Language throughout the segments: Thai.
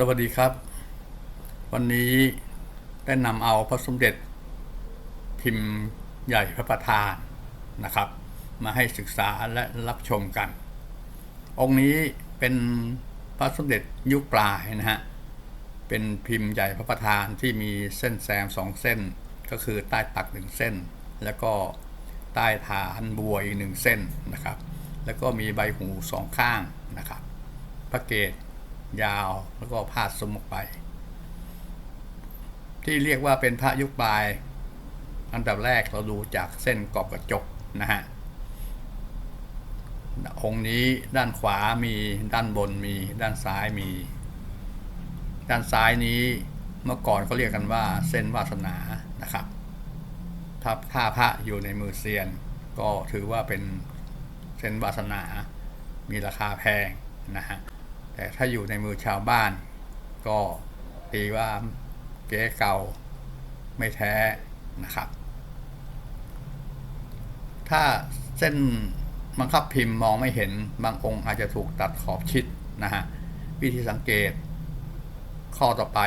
สวัสดีครับ วันนี้ได้นำเอาพระสมเด็จพิมพ์ใหญ่พระประธานนะครับ มาให้ศึกษาและรับชมกัน องค์นี้เป็นพระสมเด็จยุคปลายนะฮะเป็นพิมพ์ใหญ่พระประธานที่มีเส้นแซมสองเส้น ก็คือใต้ตักหนึ่งเส้น แล้วก็ใต้ฐานบัวอีกหนึ่งเส้นนะครับ แล้วก็มีใบหูสองข้างนะครับพระเกศ ยาวแล้วก็พาดสมออกไป ที่เรียกว่าเป็นพระยุคปลาย อันดับแรกเราดูจากเส้นกรอบกระจกนะฮะองค์นี้ด้านขวามีด้านบนมีด้านซ้ายมี ด้านซ้ายนี้เมื่อก่อนเขาเรียกกันว่าเส้นวาสนานะครับ ถ้าถ้าพระอยู่ในมือเซียน ก็ถือว่าเป็นเส้นวาสนา มีราคาแพงนะฮะ แต่ถ้าอยู่ในมือชาวบ้าน ก็ตีว่าเก๊เก่าไม่แท้นะครับ ถ้าเส้นบังคับพิมพ์มองไม่เห็นบางองค์อาจจะถูกตัดขอบชิดนะฮะวิธีสังเกต ข้อต่อไป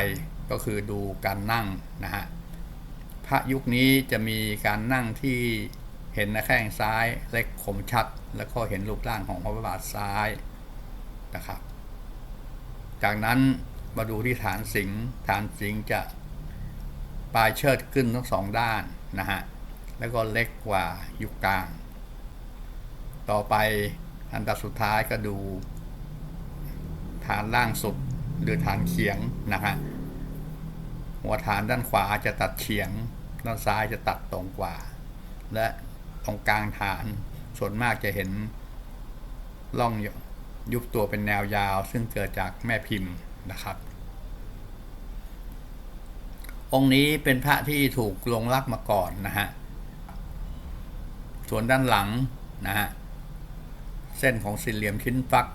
ก็คือดูการนั่งนะฮะพระยุคนี้จะมีการนั่งที่เห็นหน้าแข้งซ้ายเล็กคมชัด แล้วก็เห็นรูปร่างของพระบาทซ้ายนะครับ จากนั้นมาดูที่ฐานสิงฐานสิงจะปลายเชิดขึ้นทั้งสองด้านนะฮะ แล้วก็เล็กกว่ายุคกลาง ต่อไปอันดับสุดท้ายก็ดู ฐานล่างสุดหรือฐานเฉียงนะฮะ หัวฐานด้านขวาจะตัดเฉียง ด้านซ้ายจะตัดตรงกว่า และตรงกลางฐานส่วนมากจะเห็นร่อง ยุบตัวเป็นแนวยาว ซึ่งเกิดจากแม่พิมพ์นะครับ องค์นี้เป็นพระที่ถูกลงรักมาก่อนนะฮะ ส่วนด้านหลังนะฮะ เส้นของสี่เหลี่ยมชิ้นฟัก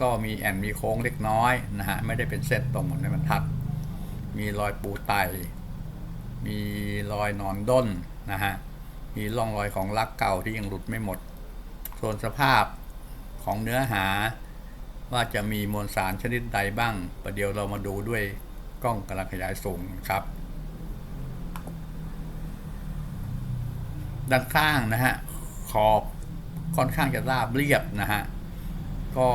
ก็มีแอนมีโค้งเล็กน้อยนะฮะ ไม่ได้เป็นเส้นตรงเหมือนในบรรทัด มีรอยปูไต มีรอยนอนด้นนะฮะ มีร่องรอยของลักเก่าที่ยังหลุดไม่หมด ส่วนสภาพ ของเนื้อหา ว่าจะมีมวลสารชนิดใดบ้าง ประเดี๋ยวเรามาดูด้วยกล้องกำลังขยายสูงครับ ด้านข้างนะฮะ ขอบค่อนข้างจะราบเรียบนะฮะ ก็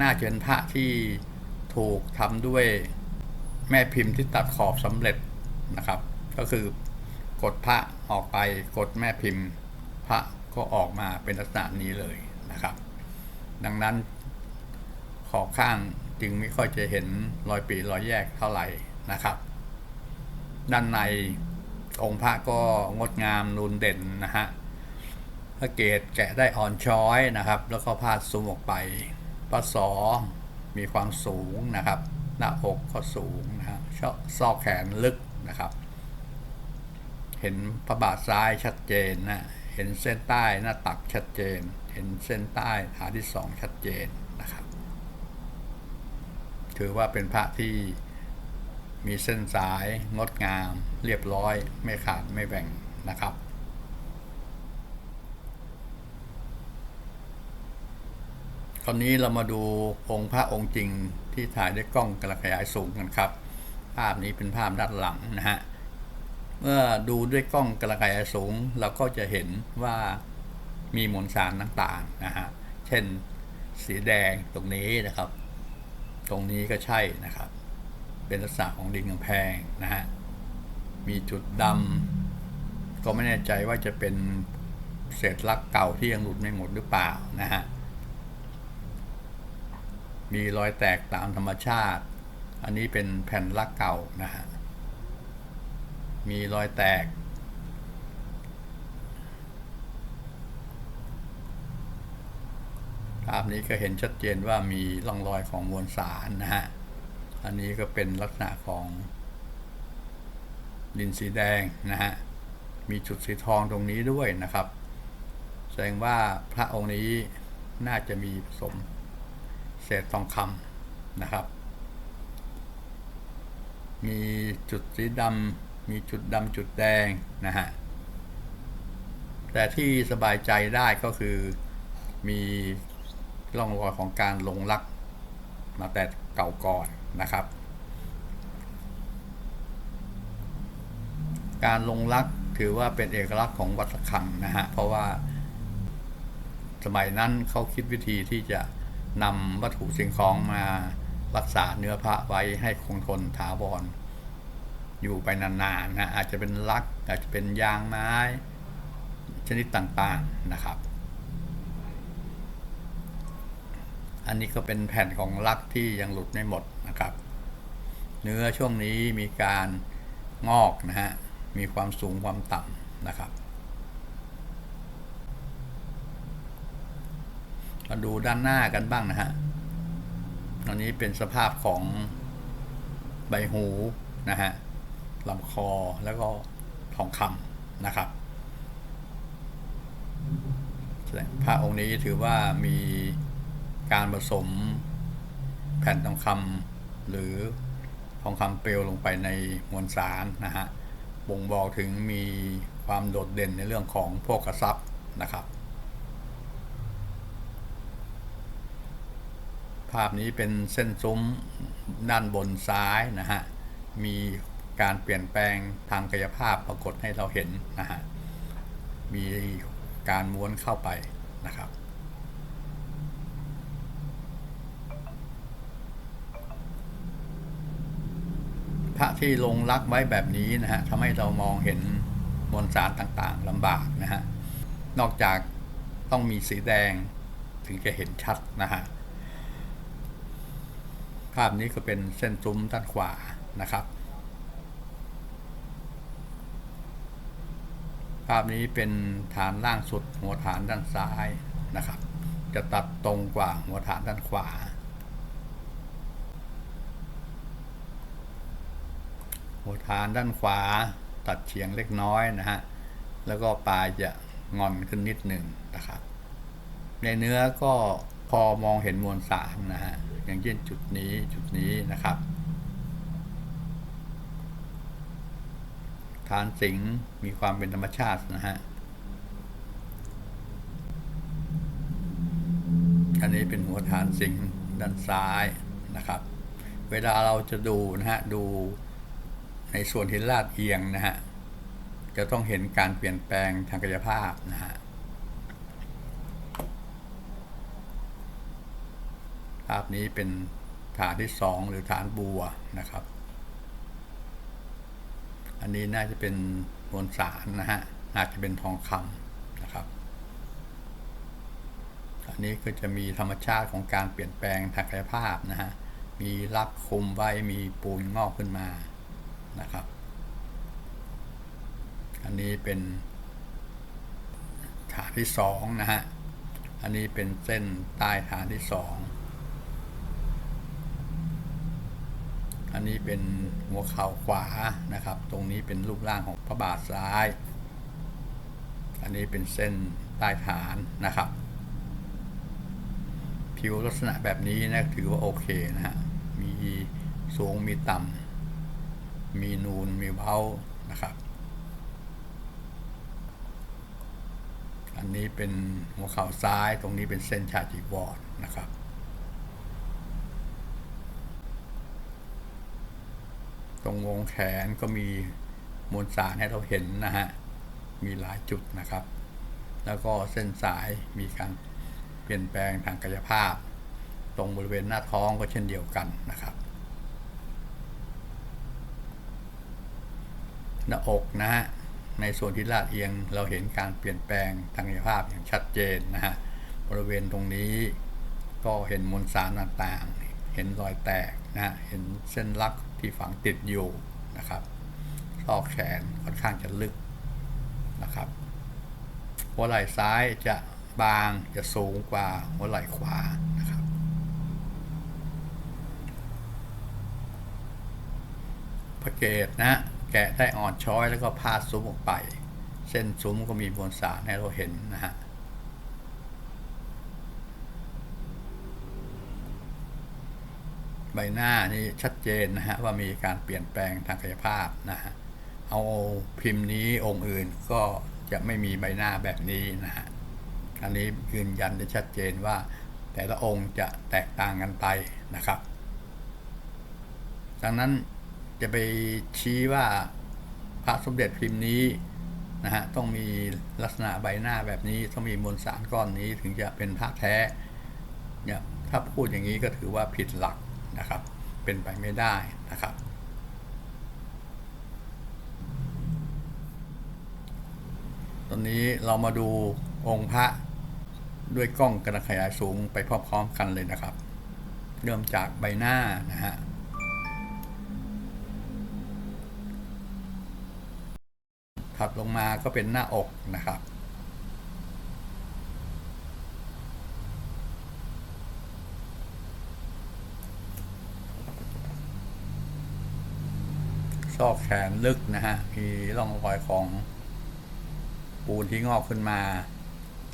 น่าจะเป็นพระที่ถูกทำด้วยแม่พิมพ์ที่ตัดขอบสำเร็จนะครับ ก็คือกดพระออกไปกดแม่พิมพ์ พระก็ออกมาเป็นลักษณะนี้เลย นะครับ ดังนั้นขอบข้างจึงไม่ค่อยจะเห็นรอยปีรอยแยกเท่าไหร่นะครับ ด้านในองค์พระก็งดงามนูนเด่นนะฮะพระเกศแกะได้อ่อนช้อยนะครับ แล้วก็พาดซูมออกไปพระสอมีความสูงนะครับ หน้าอกก็สูงนะฮะซอกแขนลึกนะครับ เห็นพระบาทซ้ายชัดเจนนะ เห็นเส้นใต้หน้าตักชัดเจน เห็นเส้นใต้ฐานที่สองชัดเจนนะครับ ถือว่าเป็นพระที่มีเส้นสายงดงาม เรียบร้อยไม่ขาดไม่แบ่งนะครับ ตอนนี้เรามาดูองค์พระองค์จริงที่ถ่ายด้วยกล้องกระขยายสูงกันครับ ภาพนี้เป็นภาพด้านหลังนะฮะ เมื่อดูด้วยกล้องกระขยายสูง เราก็จะเห็นว่ามีมวลสารต่างๆนะฮะ เช่นสีแดงตรงนี้นะครับ ตรงนี้ก็ใช่นะครับ เป็นลักษณะของดินกำแพงนะฮะ มีจุดดำก็ไม่แน่ใจว่าจะเป็นเศษลักเก่าที่ยังหลุดไม่หมดหรือเปล่านะฮะ มีรอยแตกตามธรรมชาติ อันนี้เป็นแผ่นลักเก่านะฮะ มีรอยแตก ภาพนี้ก็เห็นชัดเจนว่ามีร่องรอยของมวลสารนะฮะ อันนี้ก็เป็นลักษณะของดินสีแดงนะฮะ มีจุดสีทองตรงนี้ด้วยนะครับ แสดงว่าพระองค์นี้น่าจะมีผสมเศษทองคำนะครับ มีจุดสีดำ มีจุดดำจุดแดงนะฮะ แต่ที่สบายใจได้ก็คือมีร่องรอยของการลงลักมาแต่เก่าก่อนนะครับ การลงรักถือว่าเป็นเอกลักษณ์ของวัดระฆังนะฮะ เพราะว่าสมัยนั้นเขาคิดวิธีที่จะนำวัตถุสิ่งของมารักษาเนื้อพระไว้ให้คงทนถาวร อยู่ไปนานๆนะอาจจะเป็นลัก อาจจะเป็นยางไม้ชนิดต่างๆนะครับ อันนี้ก็เป็นแผ่นของลักที่ยังหลุดไม่หมดนะครับ เนื้อช่วงนี้มีการงอกนะฮะ มีความสูงความต่ำนะครับมาดูด้านหน้ากันบ้างนะฮะตอนนี้เป็นสภาพของใบหูนะฮะ ลำคอแล้วก็ทองคำนะครับพระองค์นี้ถือว่ามีการผสมแผ่นทองคำหรือทองคำเปลวลงไปในมวลสารนะฮะบ่งบอกถึงมีความโดดเด่นในเรื่องของพวกกระซับนะครับ ภาพนี้เป็นเส้นซุ้มด้านบนซ้ายนะฮะ มี การเปลี่ยนแปลงทางกายภาพปรากฏให้เราเห็นนะฮะมีการม้วนเข้าไปนะครับ พระที่ลงรักไว้แบบนี้นะฮะทำให้เรามองเห็นมวลสารต่างๆลำบากนะฮะนอกจากต้องมีสีแดงถึงจะเห็นชัดนะฮะภาพนี้ก็เป็นเส้นซุ้มด้านขวานะครับ ภาพนี้เป็นฐานล่างสุดหัวฐานด้านซ้ายนะครับ จะตัดตรงกว่าหัวฐานด้านขวา หัวฐานด้านขวาตัดเฉียงเล็กน้อยนะฮะ แล้วก็ปลายจะงอนขึ้นนิดหนึ่งนะครับ ในเนื้อก็พอมองเห็นมวลสารนะฮะ อย่างเช่นจุดนี้จุดนี้นะครับ ฐานสิงมีความเป็นธรรมชาตินะฮะ อันนี้เป็นหัวฐานสิงด้านซ้ายนะครับ เวลาเราจะดูนะฮะ ดูในส่วนที่ลาดเอียงนะฮะ จะต้องเห็นการเปลี่ยนแปลงทางกายภาพนะฮะภาพนี้เป็นฐานที่สองหรือฐานบัวนะครับ อันนี้น่าจะเป็นมวลสารนะฮะอาจจะเป็นทองคำนะครับ อันนี้ก็จะมีธรรมชาติของการเปลี่ยนแปลงทางกายภาพนะฮะ มีรักคุมไว้ มีปูนงอกขึ้นมานะครับ อันนี้เป็นฐานที่สองนะฮะ อันนี้เป็นเส้นใต้ฐานที่สอง อันนี้เป็นหัวเข่าขวานะครับ ตรงนี้เป็นรูปร่างของพระบาทซ้าย อันนี้เป็นเส้นใต้ฐานนะครับ ผิวลักษณะแบบนี้นะถือว่าโอเคนะฮะ มีสูงมีต่ำ มีนูนมีเบ้านะครับ อันนี้เป็นหัวเข่าซ้าย ตรงนี้เป็นเส้นชาจิวอดนะครับ ตรงวงแขนก็มีมวลสารให้เราเห็นนะฮะ มีหลายจุดนะครับ แล้วก็เส้นสายมีการเปลี่ยนแปลงทางกายภาพ ตรงบริเวณหน้าท้องก็เช่นเดียวกันนะครับ หน้าอกนะฮะ ในส่วนที่ลาดเอียงเราเห็นการเปลี่ยนแปลงทางกายภาพอย่างชัดเจนนะฮะ บริเวณตรงนี้ก็เห็นมวลสารต่างๆ เห็นรอยแตกนะฮะเห็นเส้นลักที่ฝังติดอยู่นะครับซอกแขนค่อนข้างจะลึกนะครับหัวไหล่ซ้ายจะบางจะสูงกว่าหัวไหล่ขวานะครับ พระเกตนะแกะได้อ่อนช้อยแล้วก็พาดซุ้มออกไป เส้นซุ้มก็มีมวลสารให้เราเห็นนะฮะ ใบหน้านี่ชัดเจนนะฮะว่ามีการเปลี่ยนแปลงทางกายภาพนะฮะเอาพิมพ์นี้องค์อื่นก็จะไม่มีใบหน้าแบบนี้นะฮะอันนี้ยืนยันได้ชัดเจนว่า แต่ละองค์จะแตกต่างกันไปนะครับ ดังนั้นจะไปชี้ว่าพระสมเด็จพิมพ์นี้นะฮะต้องมีลักษณะใบหน้าแบบนี้ต้องมีมวลสารก้อนนี้ถึงจะเป็นพระแท้เนี่ยถ้าพูดอย่างนี้ก็ถือว่าผิดหลัก นะครับ เป็นไปไม่ได้นะครับ ตอนนี้เรามาดูองค์พระด้วยกล้องกระขยายสูงไปพร้อมๆกันเลยนะครับ เริ่มจากใบหน้านะฮะถัดลงมาก็เป็นหน้าอกนะครับ ซอกแขนลึกนะฮะ มีร่องรอยของปูนที่งอกขึ้นมา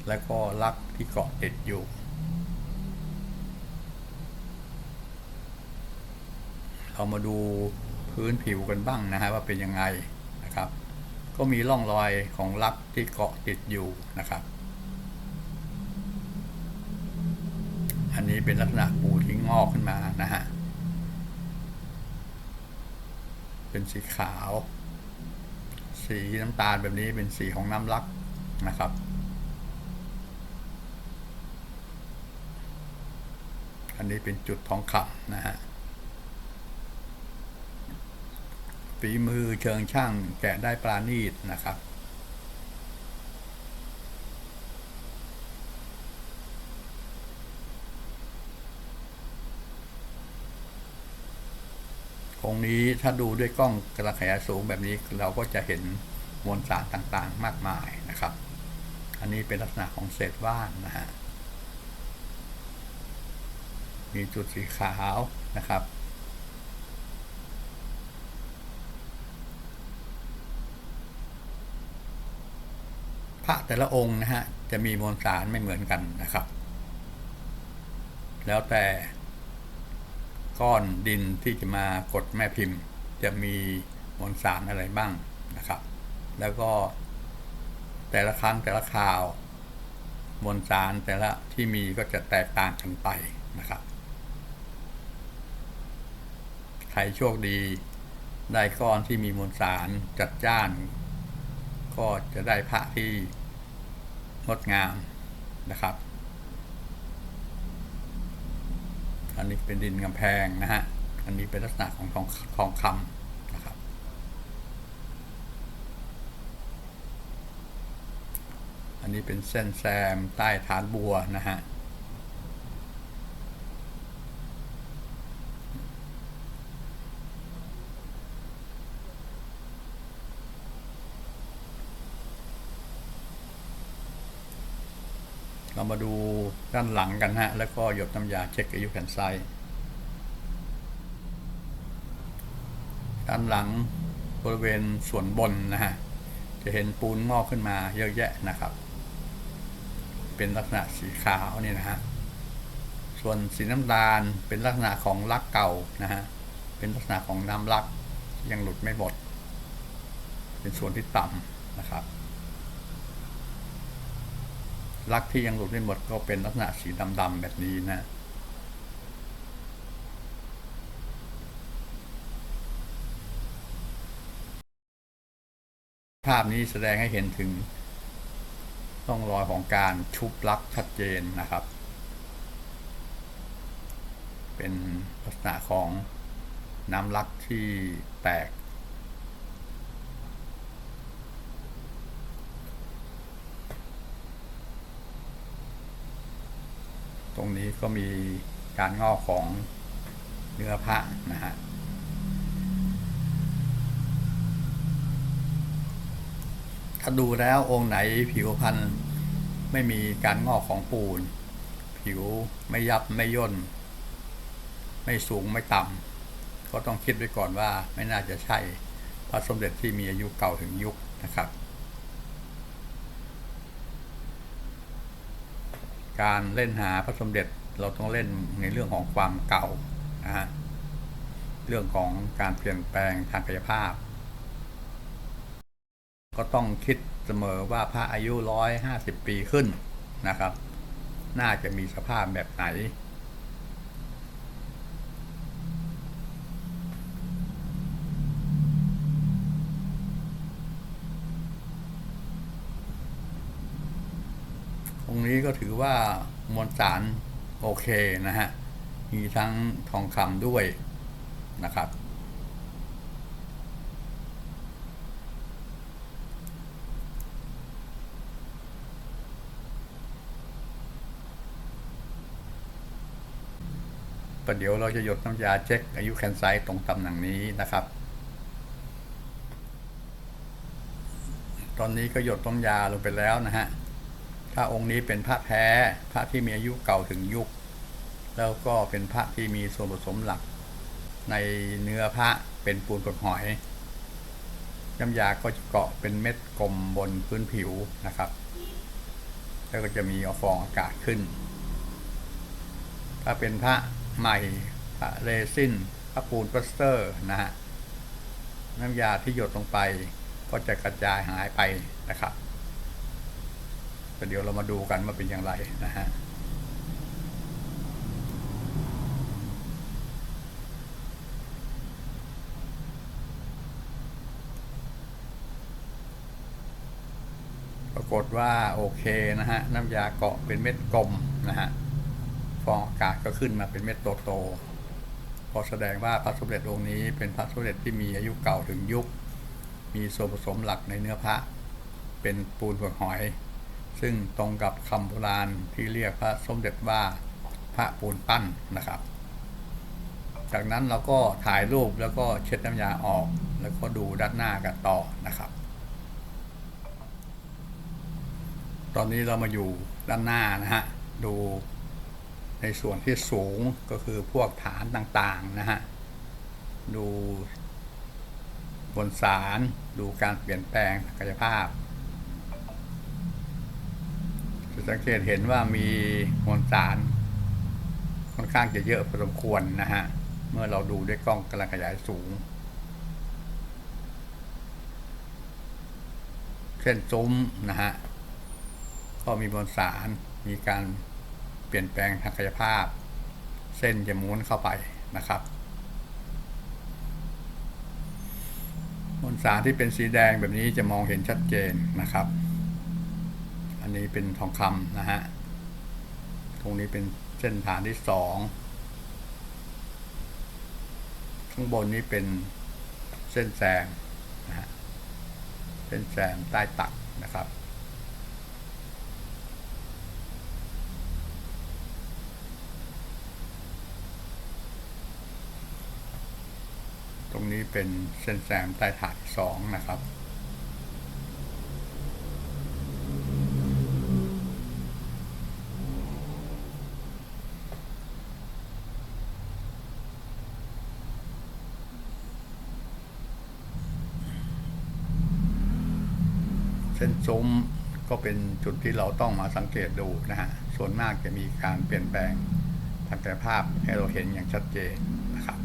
แล้วก็ลักที่เกาะติดอยู่ เรามาดูพื้นผิวกันบ้างนะฮะว่าเป็นยังไงนะครับ ก็มีร่องรอยของลักที่เกาะติดอยู่นะครับ อันนี้เป็นลักษณะปูที่งอกขึ้นมานะฮะ เป็นสีขาว สีน้ำตาลแบบนี้เป็นสีของน้ำลักนะครับ อันนี้เป็นจุดทองคำนะฮะฝีมือเชิงช่างแกะได้ปราณีตนะครับ องค์นี้ถ้าดูด้วยกล้องกระขยายสูงแบบนี้เราก็จะเห็นมวลสารต่างๆ มากมายนะครับ อันนี้เป็นลักษณะของเศษว่านนะฮะ มีจุดสีขาวนะครับ พระแต่ละองค์นะฮะ จะมีมวลสารไม่เหมือนกันนะครับ แล้วแต่ ก้อนดินที่จะมากดแม่พิมพ์ จะมีมวลสารอะไรบ้างนะครับ แล้วก็แต่ละครั้งแต่ละคราวมวลสารแต่ละที่มีก็จะแตกต่างกันไปนะครับ ใครโชคดีได้ก้อนที่มีมวลสารจัดจ้าน ก็จะได้พระที่งดงามนะครับ อันนี้เป็นดินกำแพงนะฮะ อันนี้เป็นลักษณะของทองทองคำนะครับ อันนี้เป็นเส้นแซมใต้ฐานบัวนะฮะ เรามาดูด้านหลังกันฮะ แล้วก็หยดน้ำยาเช็คอายุแผ่นไซด้านหลังบริเวณส่วนบนนะฮะ จะเห็นปูนงอกขึ้นมาเยอะแยะนะครับ เป็นลักษณะสีขาวนี่นะฮะ ส่วนสีน้ำตาลเป็นลักษณะของลักเก่านะฮะ เป็นลักษณะของน้ำลักยังหลุดไม่หมด เป็นส่วนที่ต่ำนะครับ ลักที่ยังหลุดไม่หมดก็เป็นลักษณะสีดำๆแบบนี้นะภาพนี้แสดงให้เห็นถึงร่องรอยของการชุบลักชัดเจนนะครับ เป็นลักษณะของน้ำลักที่แตก รงนี้ก็มีการงอกของเนื้อพระนะฮะถ้าดูแล้วองค์ไหนผิวพรรณไม่มีการงอกของปูน ผิวไม่ยับไม่ย่น ไม่สูงไม่ต่ำก็ต้องคิดไว้ก่อนว่าไม่น่าจะใช่พระสมเด็จที่มีอายุเก่าถึงยุคนะครับ การเล่นหาพระสมเด็จเราต้องเล่นในเรื่องของความเก่านะฮะเรื่องของการเปลี่ยนแปลงทางกายภาพ ก็ต้องคิดเสมอว่าพระอายุร้อยห้าสิบปีขึ้นนะครับ น่าจะมีสภาพแบบไหน นี้ก็ถือว่ามวลสารโอเคนะฮะ มีทั้งทองคำด้วยนะครับ ประเดี๋ยวเราจะหยดน้ำยาเช็คอายุแคนไซต์ตรงตำแหน่งนี้นะครับตอนนี้ก็หยดน้ำยาลงไปแล้วนะฮะ ถ้าองค์นี้เป็นพระแท้ พระที่มีอายุเก่าถึงยุค แล้วก็เป็นพระที่มีส่วนผสมหลัก ในเนื้อพระเป็นปูนกดหอยน้ำยาก็จะเกาะเป็นเม็ดกลมบนพื้นผิวนะครับ แล้วก็จะมีอฟองอากาศขึ้น ถ้าเป็นพระใหม่พระเรซินพระปูนปลาสเตอร์นะฮะน้ำยาที่หยดลงไปก็จะกระจายหายไปนะครับ แต่เดี๋ยวเรามาดูกันว่าเป็นอย่างไรนะฮะปรากฏว่าโอเคนะฮะน้ำยาเกาะเป็นเม็ดกลมนะฮะฟองอากาศก็ขึ้นมาเป็นเม็ดโตๆพอแสดงว่าพระสมเด็จองค์นี้เป็นพระสมเด็จที่มีอายุเก่าถึงยุค มีส่วนผสมหลักในเนื้อพระ เป็นปูนเปลือกหอย ซึ่งตรงกับคำโบราณที่เรียกพระสมเด็จว่าพระปูนปั้นนะครับ จากนั้นเราก็ถ่ายรูปแล้วก็เช็ดน้ำยาออกแล้วก็ดูด้านหน้ากันต่อนะครับ ตอนนี้เรามาอยู่ด้านหน้านะฮะ ดูในส่วนที่สูงก็คือพวกฐานต่างๆนะฮะ ดูบนสารดูการเปลี่ยนแปลงกายภาพ สังเกตเห็นว่ามีมวลสารค่อนข้างจะเยอะพอสมควรนะฮะ เมื่อเราดูด้วยกล้องกำลังขยายสูง เส้นซุ้มนะฮะ ก็มีมวลสาร มีการเปลี่ยนแปลงทางกายภาพ เส้นจะม้วนเข้าไปนะครับมวลสารที่เป็นสีแดงแบบนี้จะมองเห็นชัดเจนนะครับ อันนี้เป็นทองคำนะฮะ ตรงนี้เป็นเส้นฐานที่สองข้างบนนี้เป็นเส้นแซมนะฮะ เส้นแซมใต้ตักนะครับ ตรงนี้เป็นเส้นแซมใต้ฐานสองนะครับ ซุ้มก็เป็นจุดที่เราต้องมาสังเกตดูนะฮะ ส่วนมากจะมีการเปลี่ยนแปลงทางกายภาพให้เราเห็นอย่างชัดเจนนะครับ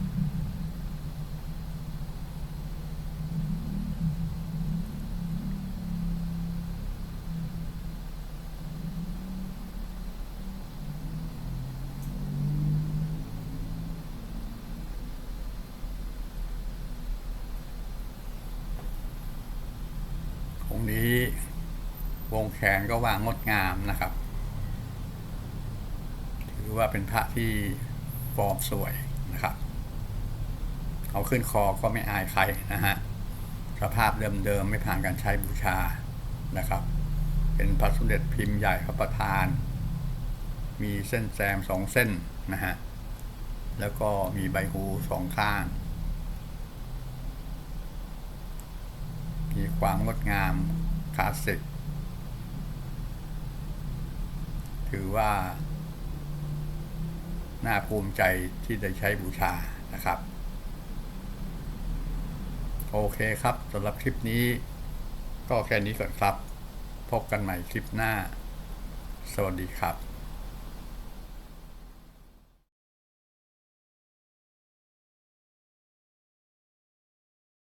องนี้ แขนก็วางงดงามนะครับ ถือว่าเป็นพระที่ฟอร์มสวยนะครับเอาขึ้นคอก็ไม่อายใครนะฮะ สภาพเดิมๆไม่ผ่านการใช้บูชานะครับ เป็นพระสมเด็จพิมพ์ใหญ่พระประธาน มีเส้นแซมสองเส้นนะฮะ แล้วก็มีใบหูสองข้างมีความงดงามคลาสสิก ถือว่าน่าภูมิใจที่ได้ใช้บูชานะครับ โอเคครับสำหรับคลิปนี้ ก็แค่นี้ก่อนครับ พบกันใหม่คลิปหน้า สวัสดีครับ